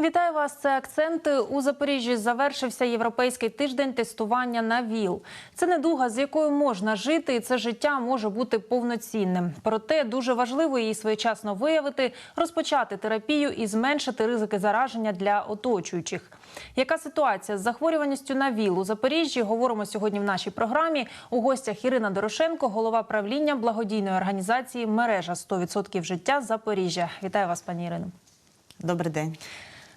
Вітаю вас. Це акценти у Запоріжжі. Завершився європейський тиждень тестування на ВІЛ. Це недуга, з якою можна жити, і це життя може бути повноцінним. Проте дуже важливо її своєчасно виявити, розпочати терапію і зменшити ризики зараження для оточуючих. Яка ситуація з захворюваністю на ВІЛ у Запоріжжі? Говоримо сьогодні в нашій програмі. У гостях Ірина Дорошенко, голова правління благодійної організації Мережа 100% життя Запоріжжя. Вітаю вас, пані Ірино. Добрий день.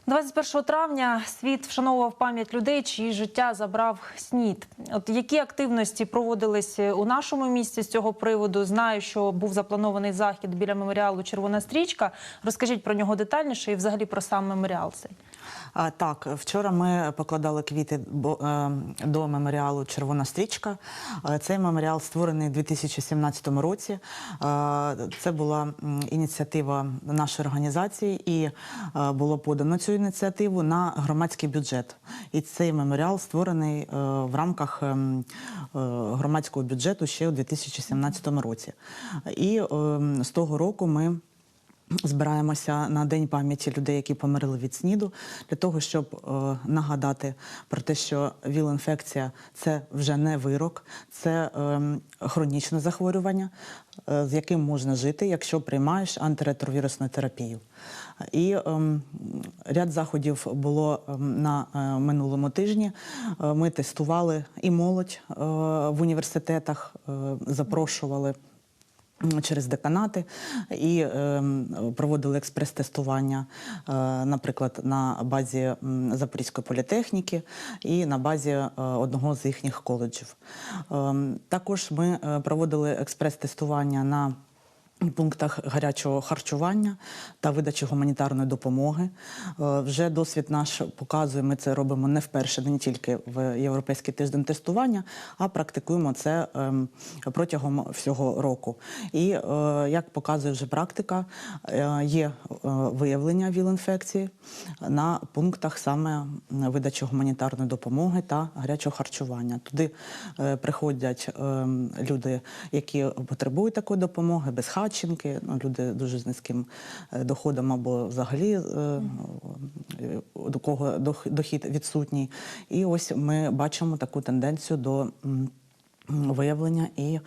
21 травня світ вшановував пам'ять людей, чиї життя забрав снід. От які активності проводились у нашому місті з цього приводу? Знаю, що був запланований захід біля меморіалу Червона стрічка. Розкажіть про нього детальніше і взагалі про сам меморіал цей. Так, вчора ми покладали квіти е, до меморіалу Червона стрічка. Е, Цей меморіал створений у 2017 році. Е, Це була ініціатива нашої організації, і було подано цю ініціативу на громадський бюджет. І цей меморіал створений в рамках ем, громадського бюджету ще у 2017 році. І ем, з того року ми. Збираємося на день пам'яті людей, які померли від СНІДу, для того, щоб е, нагадати про те, що ВІЛ-інфекція це вже не вирок, це е, хронічне захворювання, е, з яким можна жити, якщо приймаєш антиретровірусну терапію. І е, ряд заходів було е, на е, минулому тижні. Е, ми тестували і молодь е, в університетах, е, запрошували через деканати і е, проводили експрес-тестування, е, наприклад, на базі Запорізької політехніки і на базі е, одного з їхніх коледжів. Е, також ми е, проводили експрес-тестування на пунктах гарячого харчування та видачі гуманітарної допомоги. Е, Вже досвід наш показує, ми це робимо не вперше, не тільки в Європейський тиждень тестування, а практикуємо це ем, протягом всього року. І е, як показує вже практика, е, є виявлення ВІЛ-інфекції на пунктах саме видачі гуманітарної допомоги та гарячого харчування. Туди приходять ем, люди, які потребують такої допомоги, без безхатченки, ну, люди дуже з низьким е, доходом або взагалі е, е, до кого дох- дохід відсутній. І ось ми бачимо таку тенденцію до. Виявлення і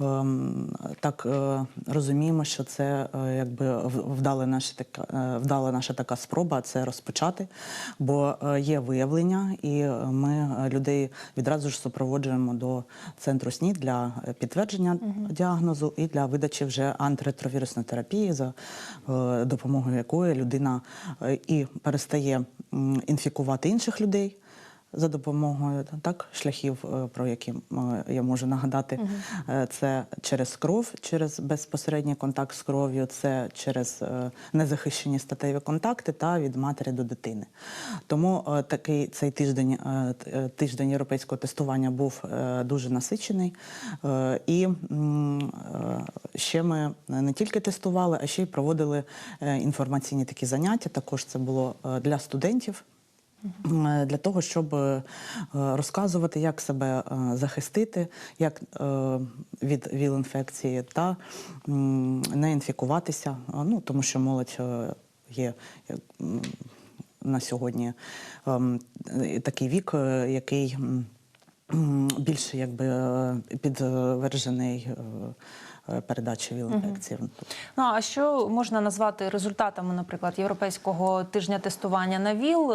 ем, так е, розуміємо, що це е, якби вдала наша така е, вдала наша така спроба це розпочати, бо е, є виявлення, і е, ми е, людей відразу ж супроводжуємо до центру СНІД для е, підтвердження діагнозу і для видачі вже антиретровірусної терапії, за е, допомогою якої людина е, і перестає інфікувати інших людей за допомогою так шляхів, е, про які е, я можу нагадати, Е, це через кров, через безпосередній контакт з кров'ю, це через незахищені статеві контакти та від матері до дитини. Тому такий цей тиждень, тиждень європейського тестування був дуже насичений. І ще ми не тільки тестували, а ще й проводили інформаційні такі заняття. Також це було для студентів. Е, Для того, щоб е, розказувати, як себе е, захистити, як від ВІЛ-інфекції та не інфікуватися, ну тому що молодь є на сьогодні ем, такий вік, який більше якби е, підвержений е, е, передачі ВІЛ-інфекції. Ну а що можна назвати результатами, наприклад, європейського тижня тестування на ВІЛ?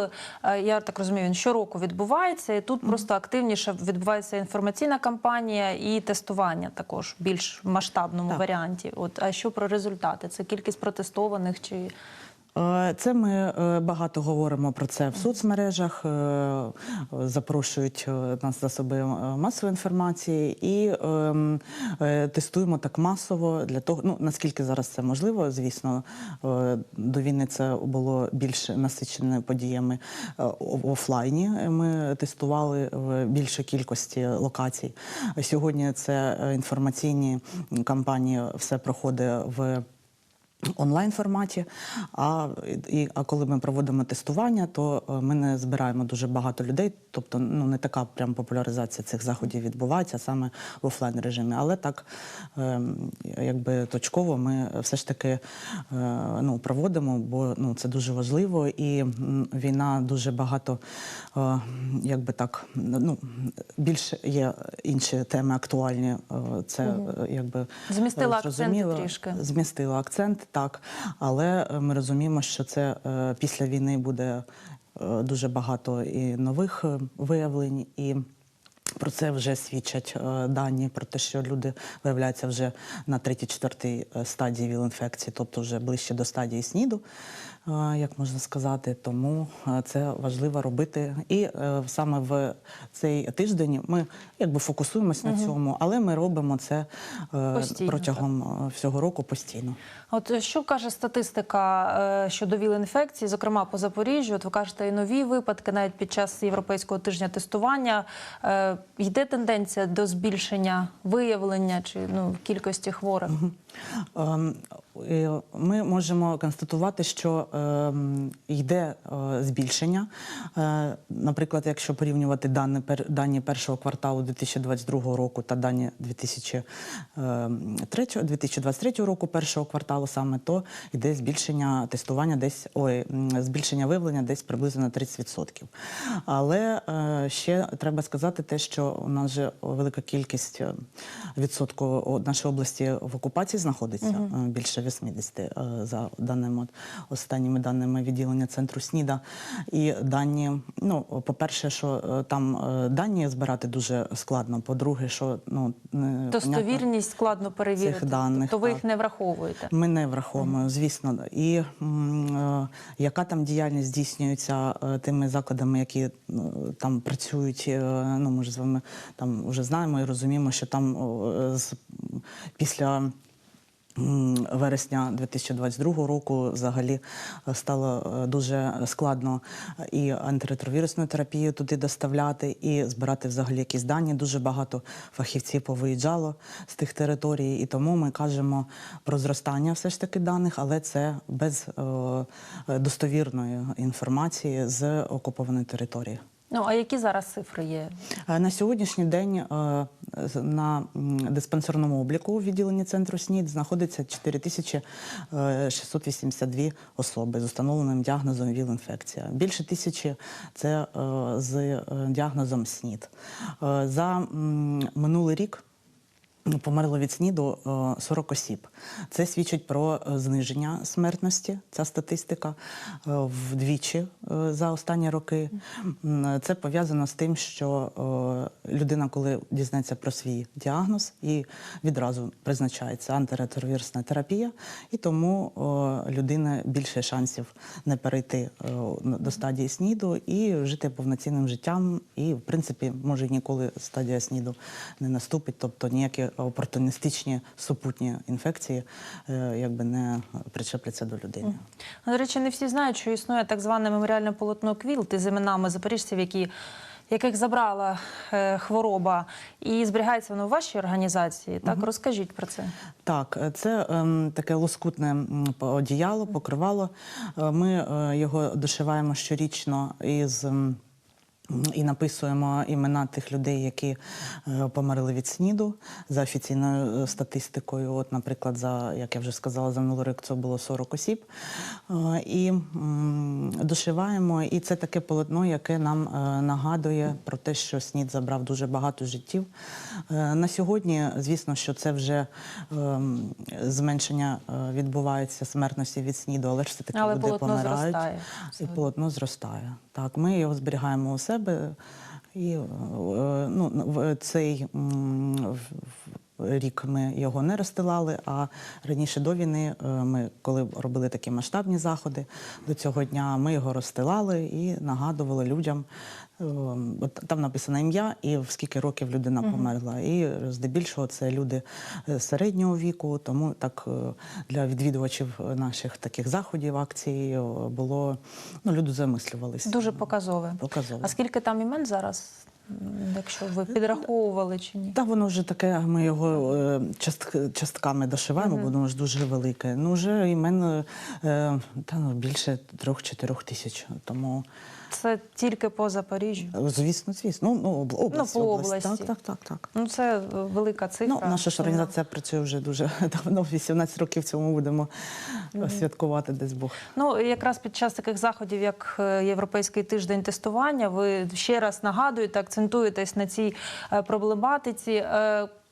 Я так розумію, він щороку відбувається, і тут просто активніше відбувається інформаційна кампанія і тестування також в більш масштабному Так. варіанті. От а що про результати? Це кількість протестованих чи Це ми е, багато говоримо про це в соцмережах, е, запрошують е, нас засоби е, масової інформації і ем, е, тестуємо так масово для того, ну наскільки зараз це можливо. Звісно, е, до війни це було більш насичене подіями е, в офлайні. Ми тестували в більшій кількості локацій. Сьогодні це е, інформаційні кампанії, все проходить в онлайн форматі. А, і, а коли ми проводимо тестування, то е, ми не збираємо дуже багато людей. Тобто, ну не така прям популяризація цих заходів відбувається саме в офлайн режимі. Але так, е, якби точково ми все ж таки е, ну, проводимо, бо ну це дуже важливо, і війна дуже багато, е, якби так, ну більше є інші теми актуальні. е, Це е, якби Змістила зрозуміло. трішки. Змістила акцент, так. Але е, ми розуміємо, що це е, після війни буде е, дуже багато і нових виявлень, і про це вже свідчать е, дані про те, що люди виявляються вже на третій-четвертій е, стадії ВІЛ-інфекції, тобто вже ближче до стадії СНІДу, е, як можна сказати. Тому це важливо робити. І саме в цей тиждень ми якби фокусуємось на цьому, але ми робимо це Постійно, протягом всього року постійно. От що каже статистика щодо ВІЛ-інфекції, зокрема по Запоріжжю? От ви кажете, і нові випадки навіть під час європейського тижня тестування. Е, Йде тенденція до збільшення виявлення чи ну кількості хворих? Ем, Ми можемо констатувати, що ем, йде е, збільшення. Е, Наприклад, якщо порівнювати дані, першого кварталу 2022 року та дані 2023 року, першого кварталу саме, то йде збільшення тестування десь ой, збільшення виявлення десь приблизно на 30%. Але е, ще треба сказати те, що у нас же велика кількість відсотку нашої області в окупації знаходиться е, більше 80 е, за даними останніми даними відділення центру СНІДа. І дані, ну по-перше, що е, там дані збирати дуже складно. По-друге, що ну. Достовірність складно перевірити. Цих даних, то ви так. їх не враховуєте. Ми не враховуємо, звісно. І яка там діяльність здійснюється тими закладами, які там працюють? Ну, ми ж з вами там вже знаємо і розуміємо, що там з, після. Вересня 2022 року взагалі е, стало е, дуже складно і антиретровірусну терапію туди доставляти, і збирати взагалі якісь дані. Дуже багато фахівців повиїжджало з тих територій, і тому ми кажемо про зростання все ж таки даних, але це без е, е, достовірної інформації з окупованої території. Ну а які зараз цифри є? Е, На сьогоднішній день е, на диспансерному обліку у відділенні центру СНІД знаходиться 4682 особи з установленим діагнозом ВІЛ-інфекція. Більше тисячі це е, з е, діагнозом СНІД. Е, За минулий рік Померло від СНІДу е, 40 осіб. Це свідчить про е, зниження смертності. Ця статистика е, вдвічі е, за останні роки. Це пов'язано з тим, що е, людина, коли дізнається про свій діагноз, і відразу призначається антиретровірусна терапія, і тому е, людина більше шансів не перейти е, до стадії СНІДу і жити повноцінним життям. І, в принципі, може ніколи стадія СНІДу не наступить, тобто ніякі опортуністичні супутні інфекції е, якби не причепляться до людини. Ну, До речі, не всі знають, що існує так зване меморіальне полотно Квілт із іменами запоріжців, які, яких забрала е, хвороба, і зберігається воно в вашій організації. Так, розкажіть про це. Так, е, це ем, таке лоскутне одіяло, покривало. Е, Ми е, його дошиваємо щорічно із. І написуємо імена тих людей, які е, померли від СНІДу за офіційною е, статистикою. От, наприклад, за як я вже сказала, за минулий рік це було 40 осіб. Е, І дошиваємо. І це таке полотно, яке нам нагадує про те, що СНІД забрав дуже багато життів. На сьогодні, звісно, що це вже зменшення відбувається смертності від СНІДу, але ж все таки люди помирають. зростає. І полотно зростає. Так, ми його зберігаємо у себе. І е, ну, в цей рік ми його не розстилали, а раніше до війни е, ми, коли робили такі масштабні заходи до цього дня, ми його розстилали і нагадували людям. Е, От там написано ім'я і в скільки років людина померла. І здебільшого це люди е, середнього віку. Тому так е, для відвідувачів наших таких заходів, акцій е, було ну люди замислювалися. Дуже показове. Показово. А скільки там імен зараз? якщо ви підраховували чи ні? Та воно вже таке, ми його е, частк, частками дошиваємо, бо воно ж дуже велике. Ну, вже імен е, та, ну, більше трьох-чотирьох тисяч. Тому, Це тільки по Запоріжжю. е, звісно, звісно. Ну, ну, область, по область. області. Так, так, так, так. Ну це е, велика цифра. Ну, наша ж організація працює вже дуже давно, 18 років цьому будемо е, святкувати десь Бог. Ну, якраз під час таких заходів, як е, Європейський тиждень тестування, ви ще раз нагадуєте, акцентуєтесь на цій проблематиці.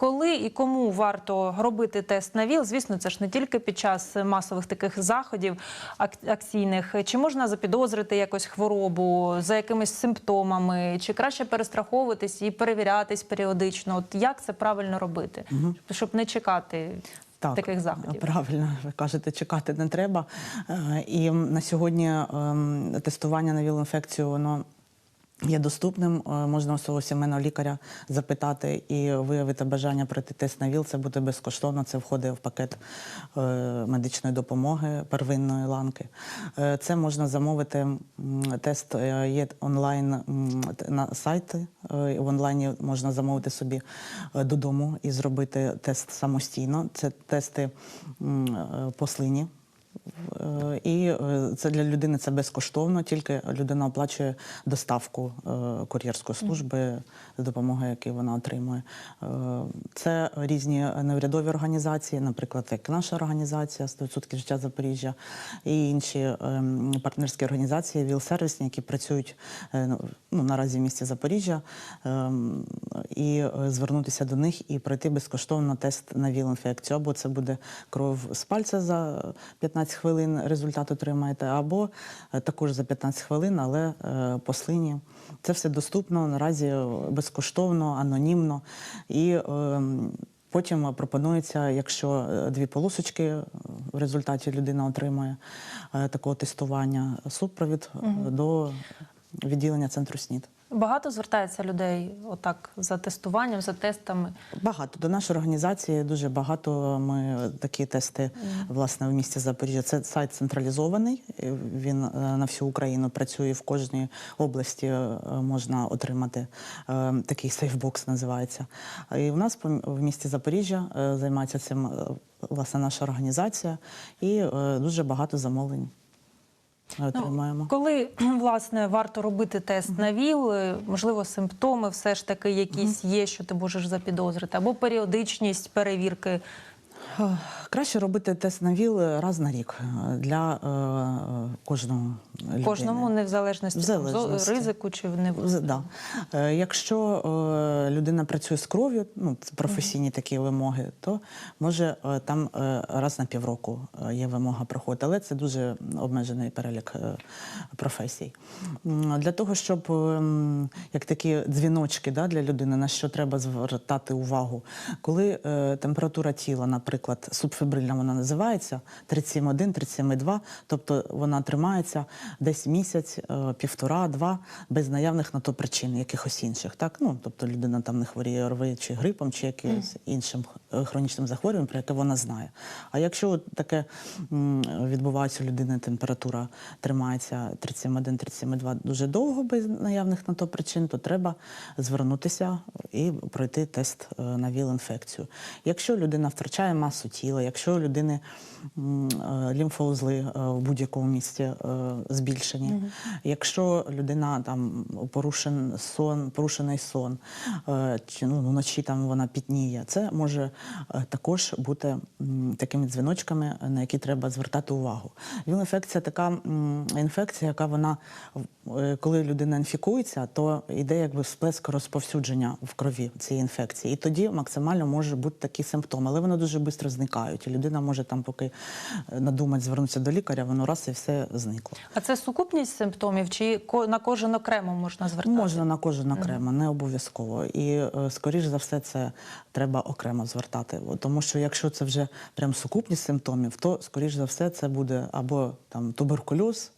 Коли і кому варто робити тест на ВІЛ? Звісно, це ж не тільки під час масових таких заходів акційних. Чи можна запідозрити якось хворобу за якимись симптомами, чи краще перестраховуватись і перевірятись періодично? От як це правильно робити, щоб не чекати таких заходів? Правильно, ви кажете, чекати не треба. Е, І на сьогодні ем, тестування на ВІЛ-інфекцію воно. Є доступним, Е, можна у свого сімейного лікаря запитати і виявити бажання пройти тест на ВІЛ. Це буде безкоштовно. Це входить в пакет е, медичної допомоги первинної ланки. Е, Це можна замовити. Тест є онлайн на сайти. е, В онлайні можна замовити собі додому і зробити тест самостійно. Це тести по слині. Е, І е, це для людини це безкоштовно, тільки людина оплачує доставку е, кур'єрської служби з допомогою, якої вона отримує. Це різні неурядові організації, наприклад, як наша організація «100% життя Запоріжжя і інші ем, партнерські організації, ВІЛ-сервісні, які працюють ну, ну, наразі в місті Запоріжжя, ем, і звернутися до них і пройти безкоштовно тест на ВІЛ-інфекцію. Або це буде кров з пальця за 15 хвилин, результат отримаєте, або е, також за 15 хвилин, але е, по слині. Це все доступно наразі е, безкоштовно, анонімно. І ем, Потім пропонується, якщо дві полосочки в результаті людина отримує е, такого тестування, супровід е, до відділення центру СНІД. Багато звертається людей отак за тестуванням, за тестами. Багато до нашої організації дуже багато. Ми такі тести власне в місті Запоріжжя. Це сайт централізований. Він е, на всю Україну працює в кожній області. е, Можна отримати е, такий сейфбокс, називається. І в нас в місті Запоріжжя займається цим власне наша організація, і дуже багато замовлень отримаємо. Ну, коли власне варто робити тест на ВІЛ, е, можливо, симптоми все ж таки якісь є, що ти можеш запідозрити, або періодичність перевірки. Е, Краще робити тест на ВІЛ раз на рік е, для е, кожного людини. Кожному не в залежності, В залежності. ризику чи не Да. Е, Якщо е, людина працює з кров'ю, ну це професійні такі вимоги, то може е, там е, раз на півроку е, є вимога проходити, але це дуже обмежений перелік е, професій. Для того, щоб ем, як такі дзвіночки да, для людини, на що треба звертати увагу, коли е, температура тіла, наприклад, субфібрильна вона називається 37,1, 37,2, тобто вона тримається десь місяць, е, півтора-два, без наявних на то причин, якихось інших. Так? Ну, тобто людина там не хворіє ОРВІ чи грипом, чи якимось іншим е, хронічним захворюванням, про яке вона знає. А якщо таке відбувається у людини, температура тримається 37,1, 37,2 дуже довго без наявних на то причин, то треба звернутися і пройти тест е, на ВІЛ-інфекцію. Якщо людина втрачає масу тіла, якщо у людини е, лімфоузли е, в будь-якому місці е, збільшені, якщо людина там порушен сон, порушений сон, чи ну, вночі там вона пітніє, це може також бути такими дзвіночками, на які треба звертати увагу. ВІЛ-інфекція така інфекція, яка вона, коли людина інфікується, то йде якби всплеск розповсюдження в крові цієї інфекції. І тоді максимально може бути такі симптоми, але вони дуже швидко зникають. І людина може там, поки е, надумать звернутися до лікаря, воно раз і все зникло. А це сукупність симптомів, чи на кожен окремо можна звертати? Можна на кожен окремо, не обов'язково. І е, скоріш за все, це треба окремо звертати. Тому що якщо це вже прям сукупність симптомів, то скоріш за все це буде або там туберкульоз.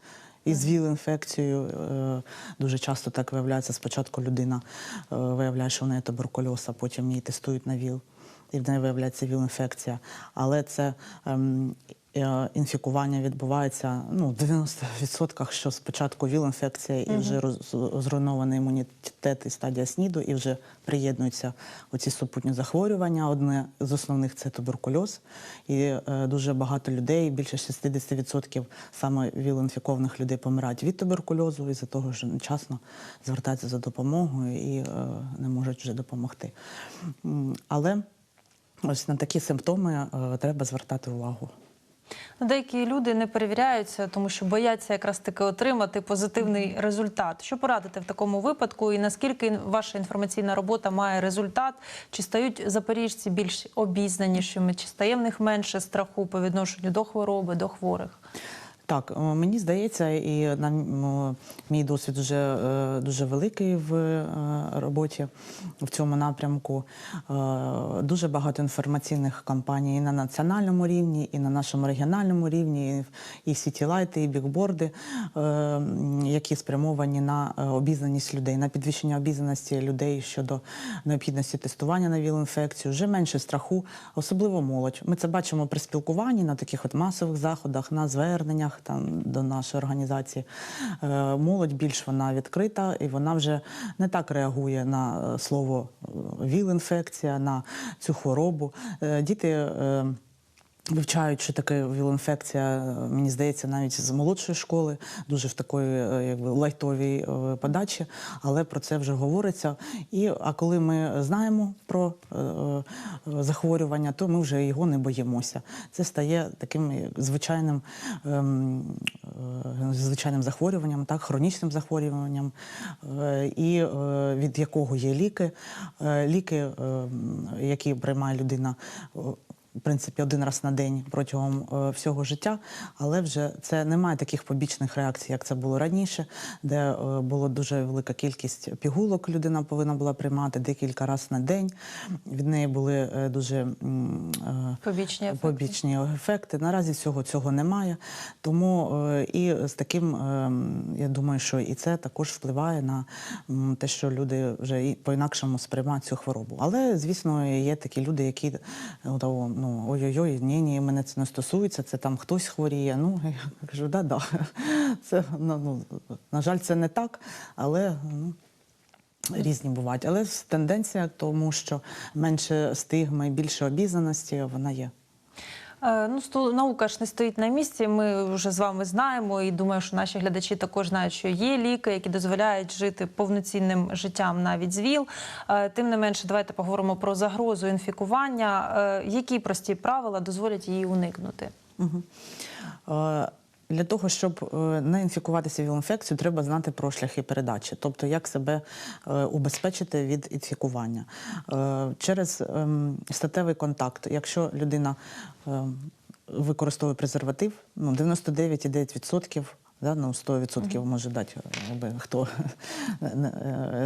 Із ВІЛ-інфекцією Е, дуже часто так виявляється. Спочатку людина виявляє, що в неї туберкульоз, а потім її тестують на ВІЛ, і в неї виявляється ВІЛ-інфекція. Але це ем, е, інфікування відбувається ну, в 90%, що спочатку ВІЛ-інфекція і вже роз- зруйнований імунітет і стадія СНІДу, і вже приєднуються оці супутні захворювання. Одне з основних це туберкульоз. І е, дуже багато людей, більше 60% саме ВІЛ-інфікованих людей помирають від туберкульозу і за того, що нечасно звертаються за допомогою і е, не можуть вже допомогти. Але ось на такі симптоми е, треба звертати увагу. Деякі люди не перевіряються, тому що бояться якраз таки отримати позитивний результат. Що порадити в такому випадку, і наскільки ваша інформаційна робота має результат? Чи стають запоріжці більш обізнанішими, чи стає в них менше страху по відношенню до хвороби, до хворих? Так, е, мені здається, і на мій досвід дуже, е, дуже великий в е, роботі в цьому напрямку. Дуже багато інформаційних кампаній і на національному рівні, і на нашому регіональному рівні, і сітілайти, і бікборди, е, м, які спрямовані на обізнаність людей, на підвищення обізнаності людей щодо необхідності тестування на ВІЛ-інфекцію, вже менше страху, особливо молодь. Ми це бачимо при спілкуванні на таких от масових заходах, на зверненнях там до нашої організації. Е, Молодь більш вона відкрита і вона вже не так реагує на е, слово е, ВІЛ-інфекція, на цю хворобу. Діти. Вивчають, що таке віл-інфекція, е, мені здається, навіть з молодшої школи, дуже в такої е, якби лайтовій е, подачі, але про це вже говориться. І а коли ми знаємо про е, захворювання, то ми вже його не боїмося. Це стає таким звичайним, ем, звичайним захворюванням, так, хронічним захворюванням, і від якого є ліки. Ліки, е, які приймає людина. В принципі, один раз на день протягом е, всього життя, але вже це не має таких побічних реакцій, як це було раніше, де е, було дуже велика кількість пігулок. Людина повинна була приймати декілька разів на день. Від неї були е, дуже Побічні ефекти. побічні ефекти. Наразі всього цього немає. Тому і з таким, я думаю, що і це також впливає на те, що люди вже і по-інакшому сприймають цю хворобу. Але, звісно, є такі люди, які того, ну ой-ой-ой, ні, ні, мене це не стосується, це там хтось хворіє. Ну, я кажу, да, да. Це, ну, ну, на жаль, це не так, але ну, Різні бувають, але тенденція, тому що менше стигми, більше обізнаності, вона є. Е, Ну, наука ж не стоїть на місці. Ми вже з вами знаємо, і думаю, що наші глядачі також знають, що є ліки, які дозволяють жити повноцінним життям навіть з ВІЛ. Е, Тим не менше, давайте поговоримо про загрозу інфікування. Е, Які прості правила дозволять її уникнути? Е, Для того, щоб е, не інфікуватися віл-інфекцією, треба знати про шляхи передачі, тобто як себе е, убезпечити від інфікування. Е, Через ем, статевий контакт, якщо людина ем, використовує презерватив, ну 99,9%. Да, ну 100% може дати якби, хто.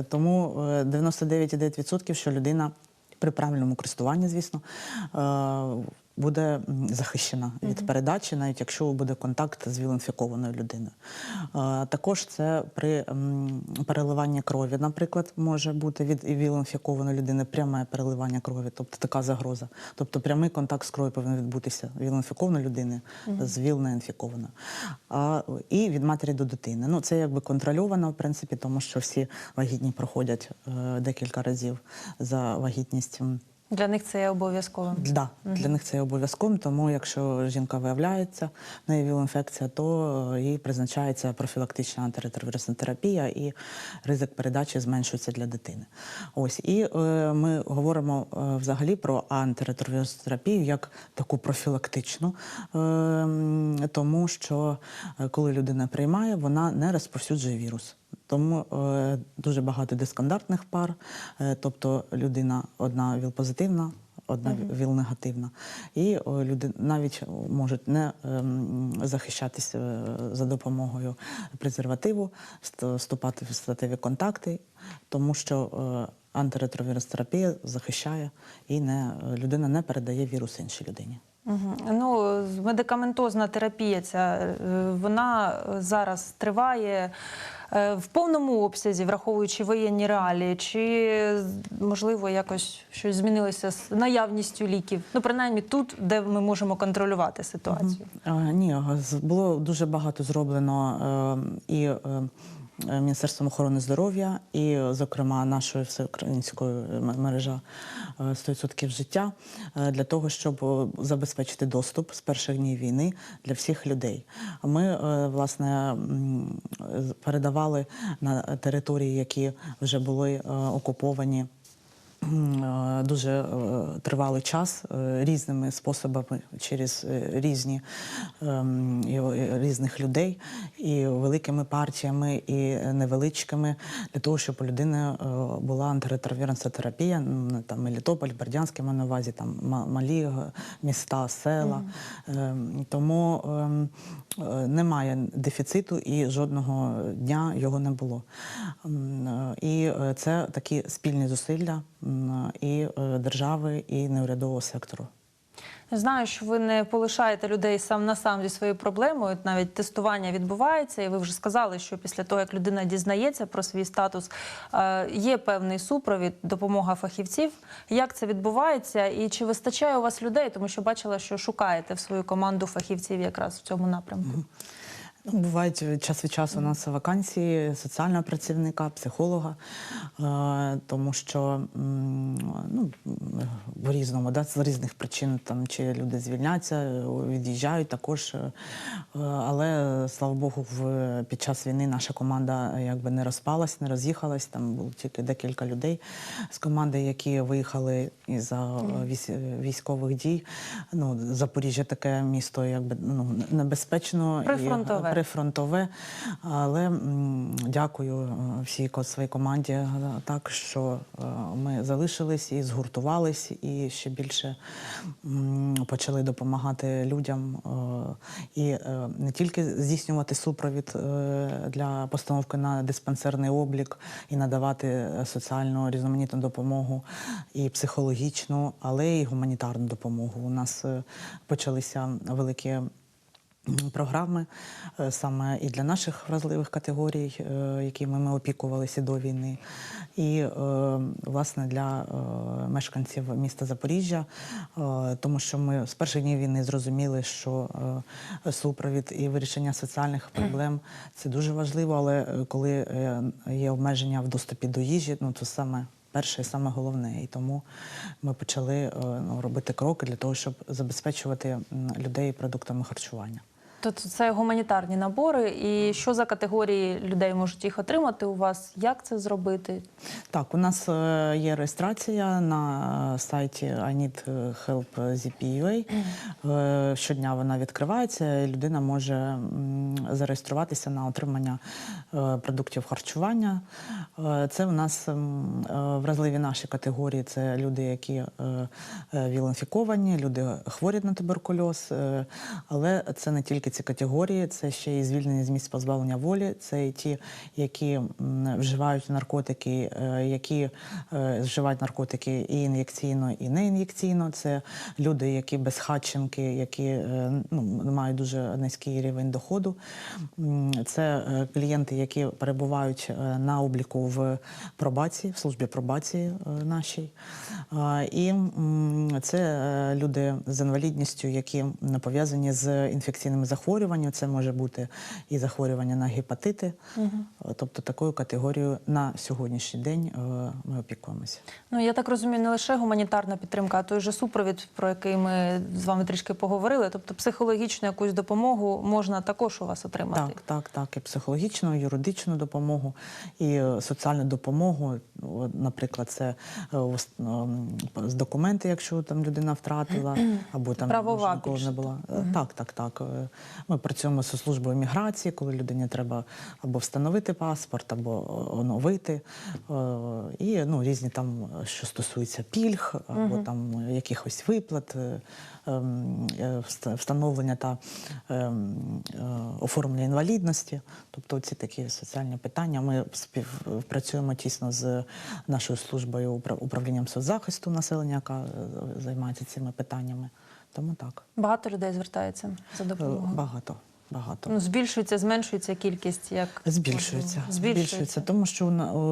Тому е, 99,9% що людина при правильному користуванні, звісно, буде захищена від передачі, навіть якщо буде контакт з віл-інфікованою людиною. Також це при м, переливанні крові, наприклад, може бути від віл-інфікованої людини пряме переливання крові, тобто така загроза. Тобто прямий контакт з кров'ю повинен відбутися віл-інфікованої людини з віл-неінфікованою. А, і від матері до дитини. Ну, це якби контрольовано, в принципі, тому що всі вагітні проходять е, декілька разів за вагітність. Для них це є обов'язковим. Да, для них це є обов'язковим, тому якщо жінка виявляється неї віл-інфекція, то їй призначається профілактична антиретровірусна терапія і ризик передачі зменшується для дитини. Ось і е, ми говоримо е, взагалі про антиретровірусну терапію як таку профілактичну, е, тому що е, коли людина приймає, вона не розповсюджує вірус. Тому е, дуже багато дискандартних пар, е, тобто людина одна віл-позитивна, одна віл-негативна. І люди навіть можуть не ем, захищатися е, за допомогою презервативу, ст- вступати в статеві контакти, тому що е, антиретровірус терапія захищає і не, людина не передає вірус іншій людині. Ну, медикаментозна терапія ця вона зараз триває в повному обсязі, враховуючи воєнні реалії, чи можливо якось щось змінилося з наявністю ліків? Ну, принаймні тут, де ми можемо контролювати ситуацію. Е, Ні, було дуже багато зроблено е, і е, е, Міністерством охорони здоров'я, і, е, зокрема, нашою всеукраїнською м- мережа е, 100% життя е, для того, щоб е, забезпечити доступ з перших днів війни для всіх людей. Ми е, власне передавали на території, які вже були е, окуповані. Е, дуже е, тривалий час е, різними способами через різні ем, різних людей, і великими партіями, і невеличкими, для того, щоб у людини була антиретровірна терапія. Там Мелітополь, Бердянський маю на увазі, там ма- малі міста, села. Ем, Тому ем, немає дефіциту і жодного дня його не було. І це такі спільні зусилля і е, держави, і неурядового сектору. Знаю, що ви не полишаєте людей сам на сам зі своєю проблемою. Навіть тестування відбувається, і ви вже сказали, що після того, як людина дізнається про свій статус, е, є певний супровід, допомога фахівців. Як це відбувається, і чи вистачає у вас людей? Тому що бачила, що шукаєте в свою команду фахівців якраз в цьому напрямку. Ну, Бувають е, час від часу у нас вакансії соціального працівника, психолога, е, тому що ну, в різному, да, з різних причин там чи люди звільняться, від'їжджають також. е, Але слава Богу, в, під час війни наша команда якби не розпалась, не роз'їхалась. Там було тільки декілька людей з команди, які виїхали із військових дій. Ну, Запоріжжя таке місто, якби ну небезпечно Прифронтове. Прифронтове. Але дякую е, всій своїй команді е, так, що е, ми залишились і згуртувались, і ще більше почали допомагати людям і не тільки здійснювати супровід для постановки на диспансерний облік і надавати соціальну різноманітну допомогу і психологічну, але й гуманітарну допомогу. У нас почалися великі програми е, саме і для наших вразливих категорій, е, якими ми опікувалися до війни, і е, власне для мешканців міста Запоріжжя, тому що ми з перших днів війни зрозуміли, що супровід і вирішення соціальних проблем це дуже важливо, але коли є обмеження в доступі до їжі, ну то саме. Перше і саме головне, і тому ми почали ну, робити кроки для того, щоб забезпечувати людей продуктами харчування. Тобто це гуманітарні набори. І що за категорії людей можуть їх отримати у вас? Як це зробити? Так, у нас е, є реєстрація на е, сайті I Need Help ZP.ua. Е, Щодня вона відкривається, і людина може зареєструватися на отримання продуктів харчування. Це у нас вразливі наші категорії. Це люди, які віл-інфіковані, люди хворі на туберкульоз. Але це не тільки ці категорії, це ще і звільнені з місць позбавлення волі. Це і ті, які вживають наркотики, е, які е, вживають наркотики і ін'єкційно, і не ін'єкційно. Це люди, які безхатченки, які е, ну, мають дуже низький рівень доходу. Це клієнти, які перебувають на обліку в пробації, в службі пробації нашій. І це люди з інвалідністю, які пов'язані з інфекційними захворюваннями. Це може бути і захворювання на гепатити. Е, Тобто такою категорією на сьогоднішній день е, ми опікуємося. Ну я так розумію, не лише гуманітарна підтримка, а той же супровід, про який ми з вами трішки поговорили. Тобто психологічну якусь допомогу можна також у вас отримати. Так, так, так. І психологічну, і юридичну допомогу, і е, соціальну допомогу. Наприклад, це ем, з документи, якщо там людина втратила, або там Правова не була. Так, так, так. Е, Ми працюємо зі службою міграції, коли людині треба або встановити паспорт, або оновити. Е, І ну, різні там, що стосується пільг, або там якихось виплат. е, ем, е, вст- встановлення та ем, е, оформлення інвалідності, тобто ці такі соціальні питання. Ми співпрацюємо тісно з нашою службою управ- управлінням соцзахисту населення, яка е, займається цими питаннями. Тому так, Багато людей звертається за е, допомогою. багато. Багато. Ну, збільшується, зменшується кількість, як Збільшується, можливо? збільшується, тому що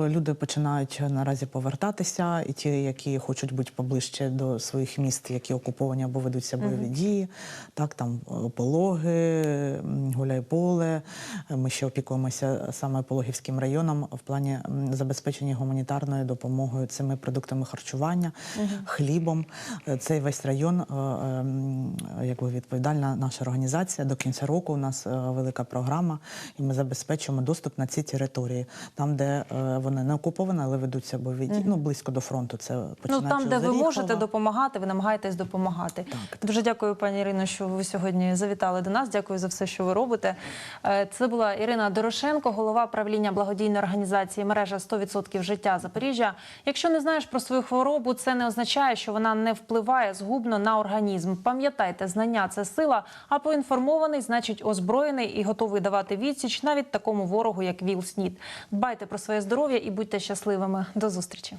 люди починають наразі повертатися, і ті, які хочуть бути поближче до своїх міст, які окуповані або ведуться бойові дії, так там пологи, гуляйполе. Ми ще опікуємося саме пологівським районом в плані забезпечення гуманітарною допомогою цими продуктами харчування, хлібом. Е, Цей весь район, е, якби відповідальна наша організація. До кінця року у нас е, велика програма, і ми забезпечуємо доступ на ці території, там, де е, вони не окуповані, але ведуться бойові дії. Ну близько до фронту. Це Ну там, де ви можете допомагати, ви намагаєтесь допомагати. Так. Дуже дякую, пані Ірино, що ви сьогодні завітали до нас. Дякую за все, що ви робите. Е, Це була Ірина Дорошенко, голова правління благодійної організації мережа 100% життя Запоріжжя. Якщо не знаєш про свою хворобу, це не означає, що вона не впливає згубно на організм. Пам'ятайте, знання це сила, а поінформований значить озброєний і готовий давати відсіч навіть такому ворогу, як ВІЛ-СНІД. Дбайте про своє здоров'я і будьте щасливими. До зустрічі.